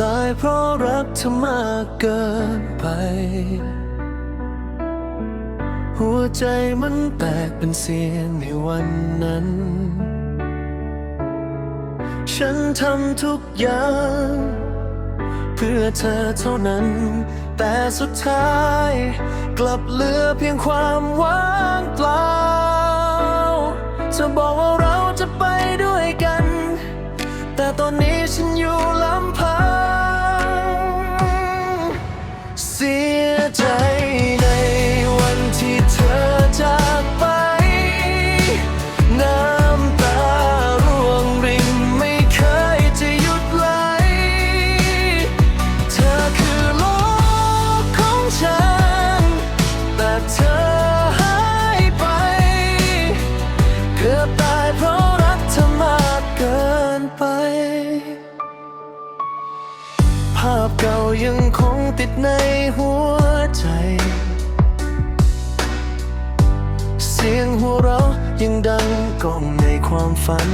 ตายเพราะรักเธอมากเกินไป หัวใจมันแตกเป็นเสียงในวันนั้น ฉันทำทุกอย่าง เพื่อเธอเท่านั้น แต่สุดท้ายกลับเหลือเพียงความว่างเปล่าเธอบอกว่าเราจะไปด้วยกัน แต่ตอนนี้ฉัน ใจในวันที่เธอจากไป น้ำตาร่วงรินไม่เคยจะหยุดไหล เธอคือโลกของฉัน แต่เธอหายไป เกือบตายเพราะรักเธอมากเกินไป ภาพเก่ายังคงติดในหัว ใจ เสียงหัวเราะยังดังก้องในความฝัน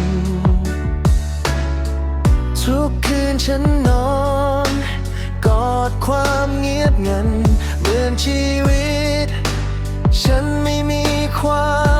ทุกคืนฉันนอน กอดความเงียบงัน เหมือนชีวิต ฉันไม่มีความ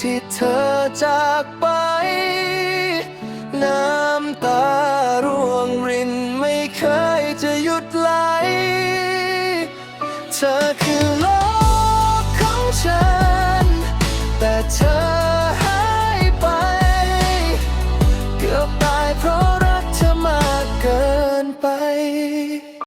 ที่เธอจากไป น้ำตาร่วงรินไม่เคยจะหยุดไหล เธอคือ